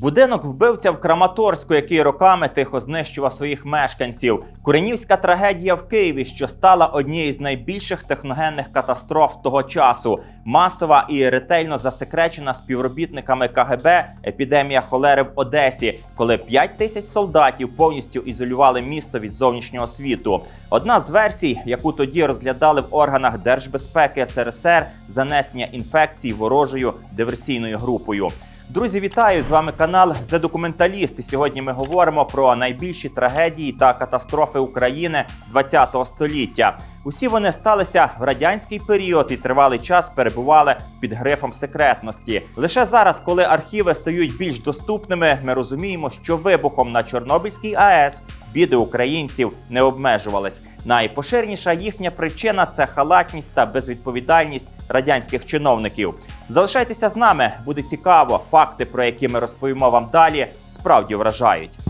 Будинок вбивця в Краматорську, який роками тихо знищував своїх мешканців. Куренівська трагедія в Києві, що стала однією з найбільших техногенних катастроф того часу. Масова і ретельно засекречена співробітниками КГБ епідемія холери в Одесі, коли 5 тисяч солдатів повністю ізолювали місто від зовнішнього світу. Одна з версій, яку тоді розглядали в органах держбезпеки СРСР, занесення інфекцій ворожою диверсійною групою. Друзі, вітаю! З вами канал «The Документаліст». І сьогодні ми говоримо про найбільші трагедії та катастрофи України ХХ століття. Усі вони сталися в радянський період і тривалий час перебували під грифом секретності. Лише зараз, коли архіви стають більш доступними, ми розуміємо, що вибухом на Чорнобильській АЕС біди українців не обмежувались. Найпоширеніша їхня причина це халатність та безвідповідальність радянських чиновників. Залишайтеся з нами, буде цікаво. Факти, про які ми розповімо вам далі, справді вражають.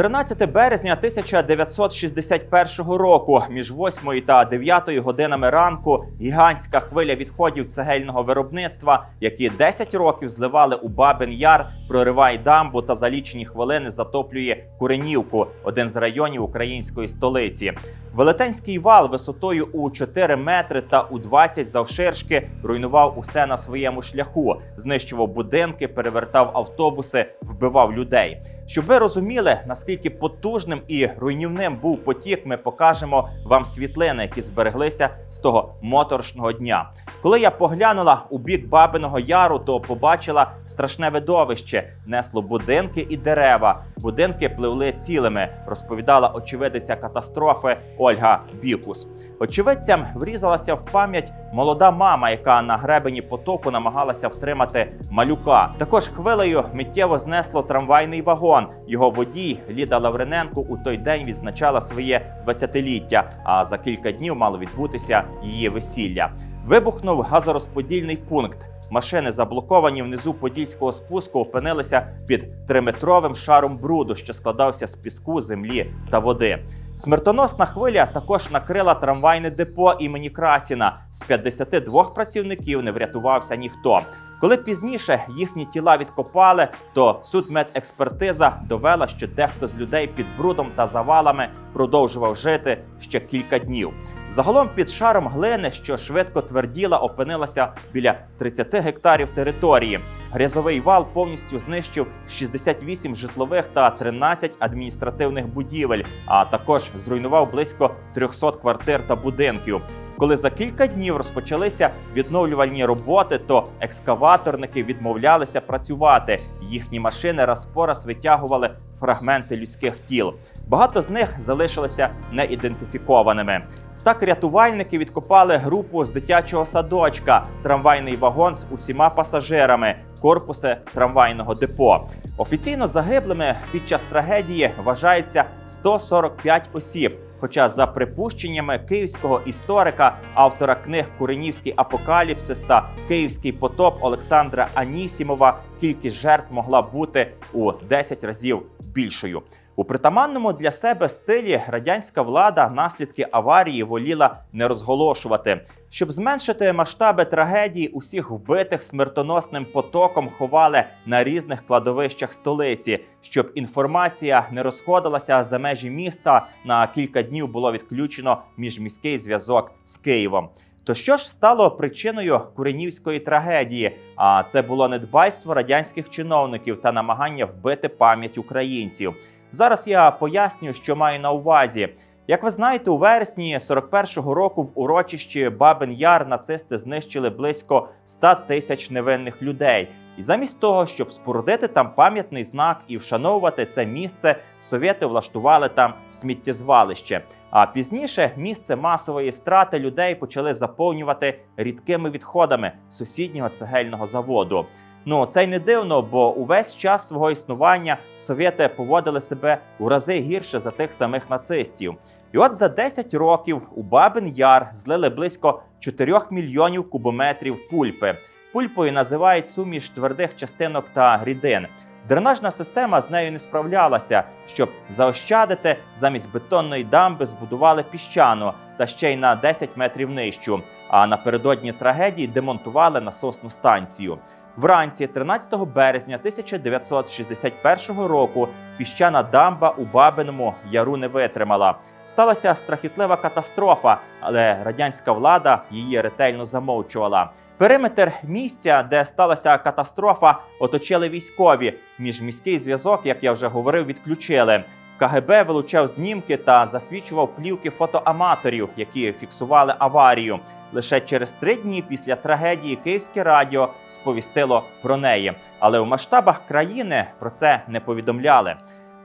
13 березня 1961 року між 8 та 9 годинами ранку гігантська хвиля відходів цегельного виробництва, які 10 років зливали у Бабин Яр, прориває дамбу та за лічені хвилини затоплює Куренівку, один з районів української столиці. Велетенський вал висотою у 4 метри та у 20 завширшки руйнував усе на своєму шляху, знищував будинки, перевертав автобуси, вбивав людей. Щоб ви розуміли, наскільки потужним і руйнівним був потік, ми покажемо вам світлини, які збереглися з того моторошного дня. Коли я поглянула у бік Бабиного Яру, то побачила страшне видовище: несло будинки і дерева. Будинки пливли цілими, розповідала очевидиця катастрофи Ольга Бікус. Очевидцям врізалася в пам'ять молода мама, яка на гребені потоку намагалася втримати малюка. Також хвилею миттєво знесло трамвайний вагон. Його водій Ліда Лаврененко у той день відзначала своє 20-ліття, А за кілька днів мало відбутися її весілля. Вибухнув газорозподільний пункт. Машини, заблоковані внизу подільського спуску, опинилися під триметровим шаром бруду, що складався з піску, землі та води. Смертоносна хвиля також накрила трамвайне депо імені Красіна. З 52 працівників не врятувався ніхто. Коли пізніше їхні тіла відкопали, то судмедекспертиза довела, що дехто з людей під брудом та завалами продовжував жити ще кілька днів. Загалом під шаром глини, що швидко тверділа, опинилася біля 30 гектарів території. Грязовий вал повністю знищив 68 житлових та 13 адміністративних будівель, а також зруйнував близько 300 квартир та будинків. Коли за кілька днів розпочалися відновлювальні роботи, то екскаваторники відмовлялися працювати. Їхні машини раз по раз витягували фрагменти людських тіл. Багато з них залишилися неідентифікованими. Так рятувальники відкопали групу з дитячого садочка, трамвайний вагон з усіма пасажирами, корпуси трамвайного депо. Офіційно загиблими під час трагедії вважається 145 осіб. Хоча, за припущеннями київського історика, автора книг Куренівський апокаліпсис та Київський потоп Олександра Анісімова, кількість жертв могла бути у 10 разів більшою. У притаманному для себе стилі радянська влада наслідки аварії воліла не розголошувати, щоб зменшити масштаби трагедії, усіх вбитих смертоносним потоком ховали на різних кладовищах столиці, щоб інформація не розходилася за межі міста. На кілька днів було відключено міжміський зв'язок з Києвом. То що ж стало причиною Куренівської трагедії? А це було недбайство радянських чиновників та намагання вбити пам'ять українців. Зараз я поясню, що маю на увазі. Як ви знаєте, у вересні 41-го року в урочищі Бабин Яр нацисти знищили близько 100 тисяч невинних людей. І замість того, щоб спорудити там пам'ятний знак і вшановувати це місце, совєти влаштували там сміттєзвалище. А пізніше місце масової страти людей почали заповнювати рідкими відходами сусіднього цегельного заводу. Ну це й не дивно, бо увесь час свого існування совєти поводили себе у рази гірше за тих самих нацистів. І от за 10 років у Бабин Яр злили близько 4 мільйонів кубометрів пульпи. Пульпою називають суміш твердих частинок та рідин. Дренажна система з нею не справлялася. Щоб заощадити, замість бетонної дамби збудували піщану та ще й на 10 метрів нижчу. А напередодні трагедії демонтували насосну станцію. Вранці 13 березня 1961 року піщана дамба у Бабиному Яру не витримала. Сталася страхітлива катастрофа, але радянська влада її ретельно замовчувала. Периметр місця, де сталася катастрофа, оточили військові. Міжміський зв'язок, як я вже говорив, відключили. КГБ вилучав знімки та засвідчував плівки фотоаматорів, які фіксували аварію. Лише через три дні після трагедії Київське радіо сповістило про неї. Але у масштабах країни про це не повідомляли.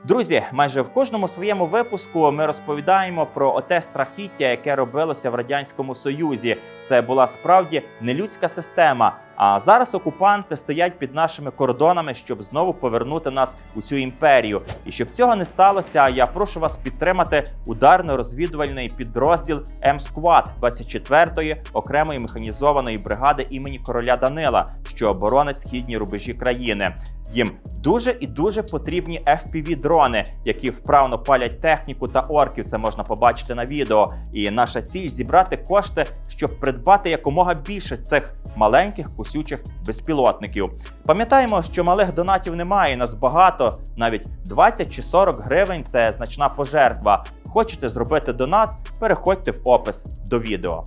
Друзі, майже в кожному своєму випуску ми розповідаємо про оте страхіття, яке робилося в радянському союзі. Це була справді нелюдська система. А зараз окупанти стоять під нашими кордонами, щоб знову повернути нас у цю імперію. І щоб цього не сталося, я прошу вас підтримати ударно-розвідувальний підрозділ М-Сквад 24-ї окремої механізованої бригади імені короля Данила, що оборонить східні рубежі країни. Їм дуже і дуже потрібні fpv дрони, які вправно палять техніку та орків. Це можна побачити на відео. І наша ціль зібрати кошти, щоб придбати якомога більше цих маленьких кусючих безпілотників. Пам'ятаємо, що малих донатів немає. Нас багато, навіть 20 чи 40 гривень це значна пожертва. Хочете зробити донат? Переходьте в опис до відео.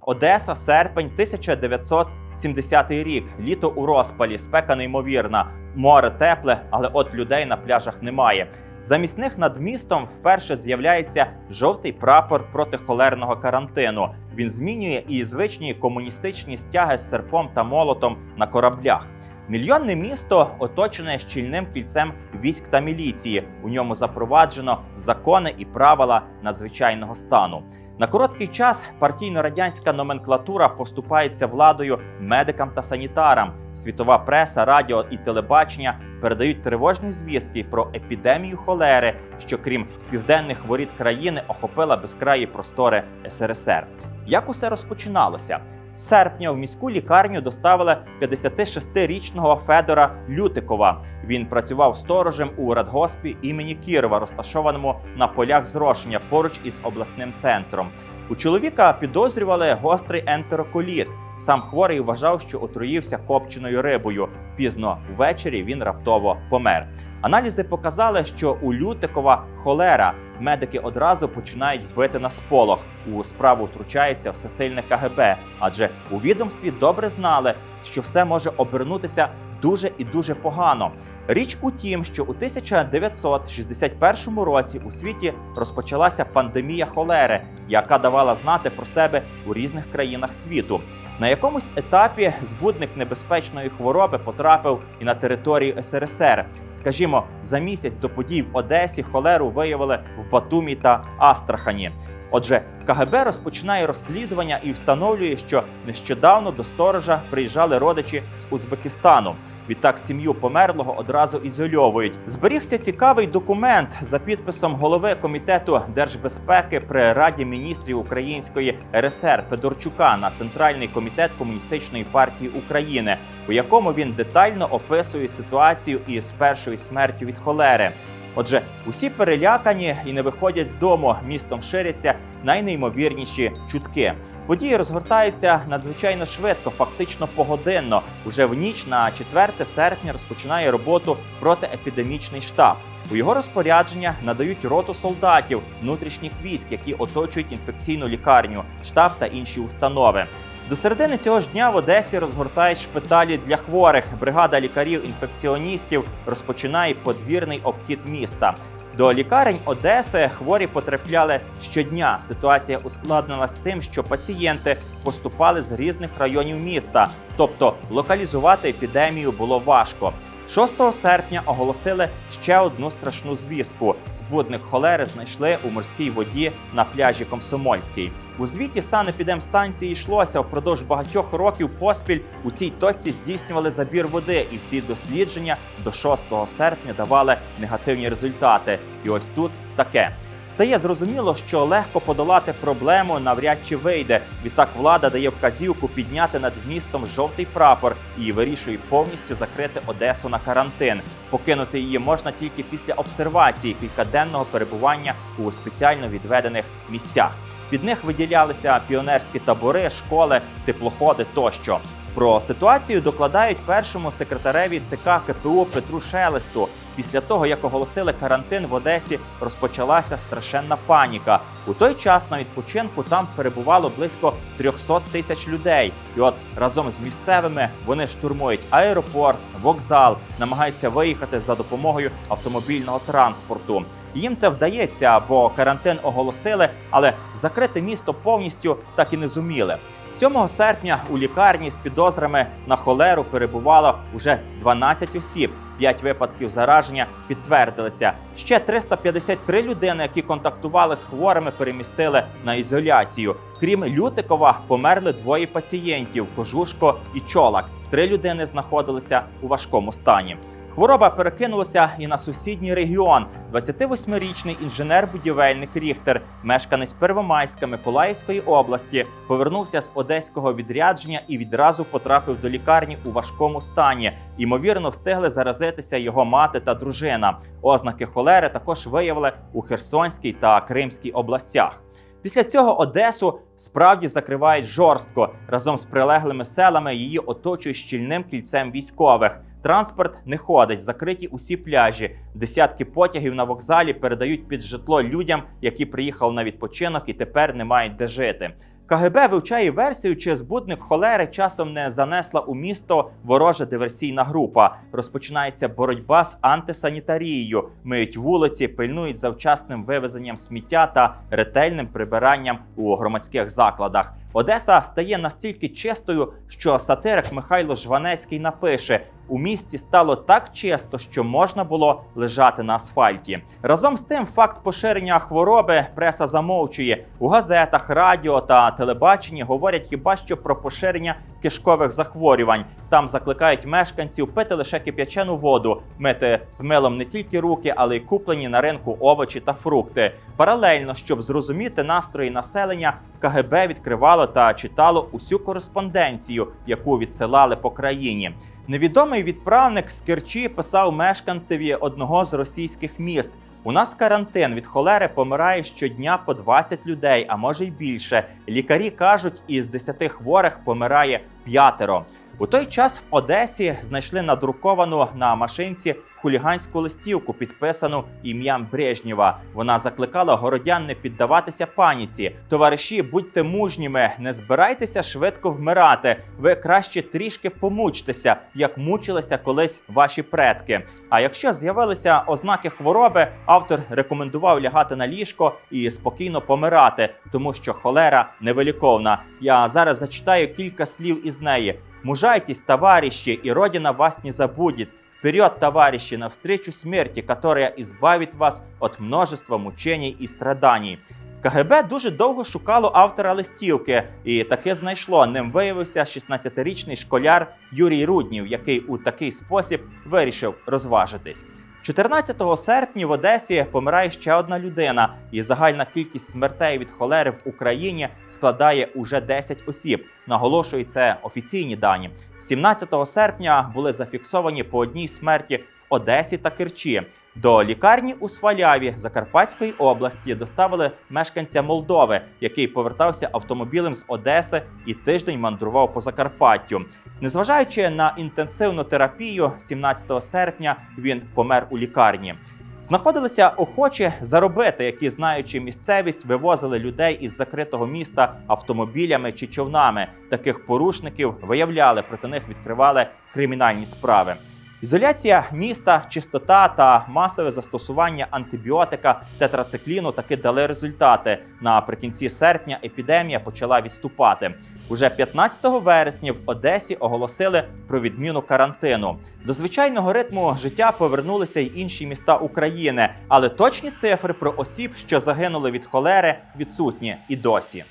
Одеса, серпень 1970 рік. Літо у розпалі, спека неймовірна, море тепле, але от людей на пляжах немає. Замість них над містом вперше з'являється жовтий прапор протихолерного карантину. Він змінює і звичні комуністичні стяги з серпом та молотом на кораблях. Мільйонне місто оточене щільним кільцем військ та міліції. У ньому запроваджено закони і правила надзвичайного стану. На короткий час партійно-радянська номенклатура поступається владою медикам та санітарам. Світова преса, радіо і телебачення передають тривожні звістки про епідемію холери, що крім південних воріт країни охопила безкраї простори СРСР. Як усе розпочиналося? Серпня в міську лікарню доставили 56-річного Федора Лютикова. Він працював сторожем у радгоспі імені Кірова, розташованому на полях зрошення поруч із обласним центром. У чоловіка підозрювали гострий ентероколіт. Сам хворий вважав, що отруївся копченою рибою. Пізно ввечері він раптово помер. Аналізи показали, що у Лютикова холера. Медики одразу починають бити на сполох. У справу втручається всесильне КГБ, адже у відомстві добре знали, що все може обернутися дуже і дуже погано. Річ у тім, що у 1961 році у світі розпочалася пандемія холери, яка давала знати про себе у різних країнах світу. На якомусь етапі збудник небезпечної хвороби потрапив і на територію СРСР. Скажімо, за місяць до подій в Одесі холеру виявили в Батумі та Астрахані. Отже, КГБ розпочинає розслідування і встановлює, що нещодавно до сторожа приїжджали родичі з Узбекистану. Відтак сім'ю померлого одразу ізольовують. Зберігся цікавий документ за підписом голови комітету держбезпеки при Раді міністрів Української РСР Федорчука на Центральний комітет комуністичної партії України, у якому він детально описує ситуацію із першою смертю від холери. Отже, усі перелякані і не виходять з дому. Містом ширяться найнеймовірніші чутки. Події розгортаються надзвичайно швидко, фактично погодинно. Уже в ніч на 4 серпня розпочинає роботу протиепідемічний штаб. У його розпорядження надають роту солдатів внутрішніх військ, які оточують інфекційну лікарню, штаб та інші установи. До середини цього ж дня в Одесі розгортають шпиталі для хворих. Бригада лікарів-інфекціоністів розпочинає подвірний обхід міста. До лікарень Одеси хворі потрапляли щодня. Ситуація ускладнилась тим, що пацієнти поступали з різних районів міста, тобто локалізувати епідемію було важко. 6 серпня оголосили ще одну страшну звістку: збудник холери знайшли у морській воді на пляжі Комсомольський. У звіті санепідемстанції йшлося впродовж багатьох років поспіль у цій точці здійснювали забір води, і всі дослідження до 6 серпня давали негативні результати. І ось тут таке. Стає зрозуміло, що легко подолати проблему навряд чи вийде. Відтак влада дає вказівку підняти над містом жовтий прапор і вирішує повністю закрити Одесу на карантин. Покинути її можна тільки після обсервації кількаденного перебування у спеціально відведених місцях. Під них виділялися піонерські табори, школи, теплоходи тощо. Про ситуацію докладають першому секретареві ЦК КПУ Петру Шелесту. Після того, як оголосили карантин в Одесі, розпочалася страшенна паніка. У той час на відпочинку там перебувало близько 300 тисяч людей. І от разом з місцевими вони штурмують аеропорт, вокзал, намагаються виїхати за допомогою автомобільного транспорту. Їм це вдається, бо карантин оголосили, але закрити місто повністю так і не зуміли. 7 серпня у лікарні з підозрами на холеру перебувало уже 12 осіб. 5 випадків зараження підтвердилися. Ще 353 людини, які контактували з хворими, перемістили на ізоляцію. Крім Лютикова, померли двоє пацієнтів Кожушко і Чолак. Три людини знаходилися у важкому стані. Хвороба перекинулася і на сусідній регіон. 28-річний інженер-будівельник Ріхтер, мешканець Первомайська Миколаївської області, повернувся з одеського відрядження і відразу потрапив до лікарні у важкому стані. Ймовірно, встигли заразитися його мати та дружина. Ознаки холери також виявили у Херсонській та Кримській областях. Після цього Одесу справді закривають жорстко. Разом з прилеглими селами її оточують щільним кільцем військових. Транспорт не ходить, закриті усі пляжі. Десятки потягів на вокзалі передають під житло людям, які приїхали на відпочинок і тепер не мають де жити. КГБ вивчає версію, чи збудник холери часом не занесла у місто ворожа диверсійна група. Розпочинається боротьба з антисанітарією, миють вулиці, пильнують завчасним вивезенням сміття та ретельним прибиранням у громадських закладах. Одеса стає настільки чистою, що сатирик Михайло Жванецький напише: у місті стало так чисто, що можна було лежати на асфальті. Разом з тим, факт поширення хвороби преса замовчує у газетах, радіо та телебаченні говорять хіба що про поширення кишкових захворювань. Там закликають мешканців пити лише кип'ячену воду, мити з милом не тільки руки, але й куплені на ринку овочі та фрукти. Паралельно, щоб зрозуміти настрої населення, КГБ відкривало та читало усю кореспонденцію, яку відсилали по країні. Невідомий відправник з Керчі писав мешканцеві одного з російських міст. У нас карантин від холери помирає щодня по 20 людей, а може й більше. Лікарі кажуть, із 10 хворих помирає п'ятеро. У той час в Одесі знайшли надруковану на машинці хуліганську листівку, підписану ім'ям Брежнєва. Вона закликала городян не піддаватися паніці. Товариші, будьте мужніми, не збирайтеся швидко вмирати. Ви краще трішки помучтеся, як мучилися колись ваші предки. А якщо з'явилися ознаки хвороби, автор рекомендував лягати на ліжко і спокійно помирати, тому що холера невиліковна. Я зараз зачитаю кілька слів із неї. Мужайтесь, товарищи, и Родина вас не забудет. Вперед, товарищи, навстречу смерти, которая избавит вас от множества мучений і страданий. КГБ дуже довго шукало автора листівки, і таки знайшло. Ним виявився 16-річний школяр Юрій Руднів, який у такий спосіб вирішив розважитись. 14 серпня в Одесі помирає ще одна людина, і загальна кількість смертей від холери в Україні складає уже 10 осіб. Наголошую, це офіційні дані. 17 серпня були зафіксовані по одній смерті в Одесі та Керчі. До лікарні у Сваляві Закарпатської області доставили мешканця Молдови, який повертався автомобілем з Одеси і тиждень мандрував по Закарпаттю. Незважаючи на інтенсивну терапію, 17 серпня він помер у лікарні. Знаходилися охочі заробити, які, знаючи місцевість, вивозили людей із закритого міста автомобілями чи човнами. Таких порушників виявляли, проти них відкривали кримінальні справи. Ізоляція міста, чистота та масове застосування антибіотика тетрацикліну таки дали результати. Наприкінці серпня епідемія почала відступати. Уже 15 вересня в Одесі оголосили про відміну карантину. До звичайного ритму життя повернулися й інші міста України, але точні цифри про осіб, що загинули від холери, відсутні і досі.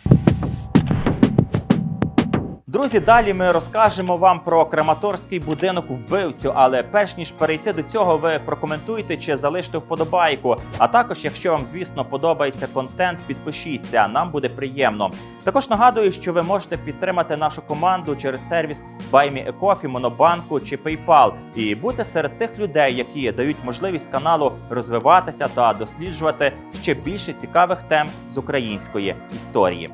Друзі, далі ми розкажемо вам про краматорський будинок вбивцю. Але перш ніж перейти до цього, ви прокоментуйте чи залиште вподобайку. А також, якщо вам, звісно, подобається контент, підпишіться. Нам буде приємно. Також нагадую, що ви можете підтримати нашу команду через сервіс BuyMeACoffee, Монобанку чи PayPal і бути серед тих людей, які дають можливість каналу розвиватися та досліджувати ще більше цікавих тем з української історії.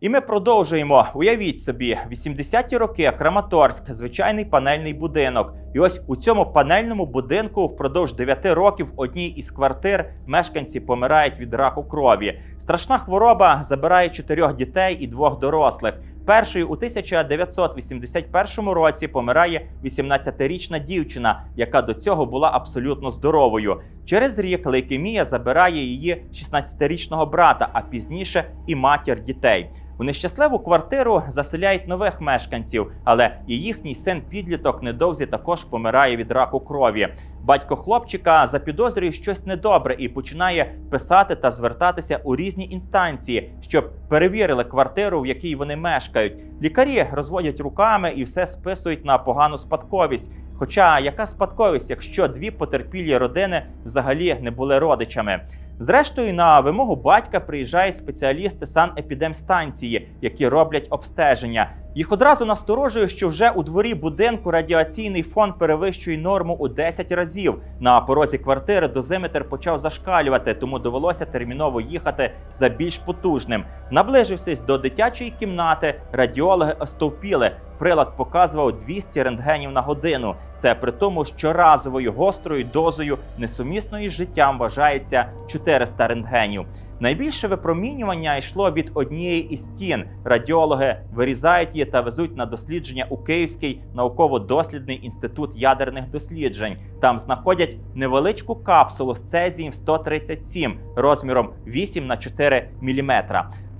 І ми продовжуємо. Уявіть собі, 80-ті роки Краматорськ, звичайний панельний будинок. І ось у цьому панельному будинку впродовж 9 років в одній із квартир мешканці помирають від раку крові. Страшна хвороба забирає чотирьох дітей і двох дорослих. Першою у 1981 році помирає 18-річна дівчина, яка до цього була абсолютно здоровою. Через рік лейкемія забирає її 16-річного брата, а пізніше і матір дітей. У нещасливу квартиру заселяють нових мешканців, але і їхній син підліток недовзі також помирає від раку крові. Батько хлопчика запідозрює щось недобре і починає писати та звертатися у різні інстанції, щоб перевірили квартиру, в якій вони мешкають. Лікарі розводять руками і все списують на погану спадковість. Хоча яка спадковість, якщо дві потерпілі родини взагалі не були родичами? Зрештою, на вимогу батька приїжджають спеціалісти санепідемстанції, які роблять обстеження. Їх одразу насторожує, що вже у дворі будинку радіаційний фон перевищує норму у 10 разів. На порозі квартири дозиметр почав зашкалювати, тому довелося терміново їхати за більш потужним. Наближившись до дитячої кімнати, радіологи остовпіли. Прилад показував 200 рентгенів на годину. Це при тому, що разовою гострою дозою несумісної життям вважається 400 рентгенів. Найбільше випромінювання йшло від однієї із стін. Радіологи вирізають її та везуть на дослідження у Київський науково-дослідний інститут ядерних досліджень. Там знаходять невеличку капсулу з цезієм 137 розміром 8 на 4 мм.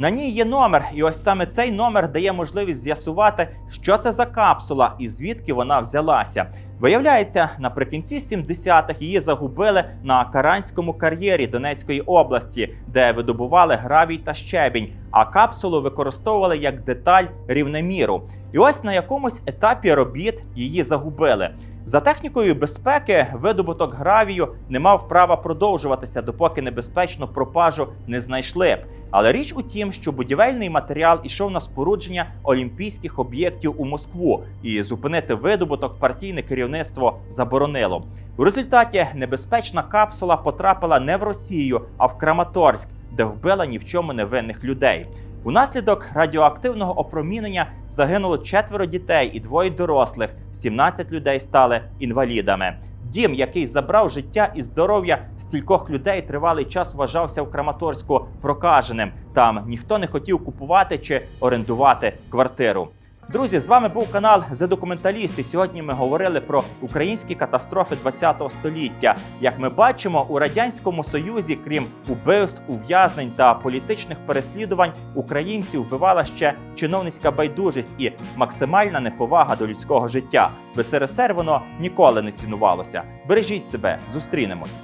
На ній є номер, і ось саме цей номер дає можливість з'ясувати, що це за капсула і звідки вона взялася. Виявляється, наприкінці 70-х її загубили на Каранському кар'єрі Донецької області, де видобували гравій та щебінь, а капсулу використовували як деталь рівнеміру. І ось на якомусь етапі робіт її загубили. За технікою безпеки видобуток гравію не мав права продовжуватися, допоки небезпечну пропажу не знайшли. Але річ у тім, що будівельний матеріал ішов на спорудження олімпійських об'єктів у Москву, і зупинити видобуток партійне керівництво заборонило. У результаті небезпечна капсула потрапила не в Росію, а в Краматорськ, де вбила ні в чому невинних людей. Унаслідок радіоактивного опромінення загинуло четверо дітей і двоє дорослих. 17 людей стали інвалідами. Дім, який забрав життя і здоров'я стількох людей, тривалий час вважався в Краматорську прокаженим. Там ніхто не хотів купувати чи орендувати квартиру. Друзі, з вами був канал «The Документаліст» і Сьогодні ми говорили про українські катастрофи ХХ століття. Як ми бачимо, у радянському союзі, крім убивств, ув'язнень та політичних переслідувань, українців вбивала ще чиновницька байдужість і максимальна неповага до людського життя. В СРСР воно ніколи не цінувалося. Бережіть себе, зустрінемось.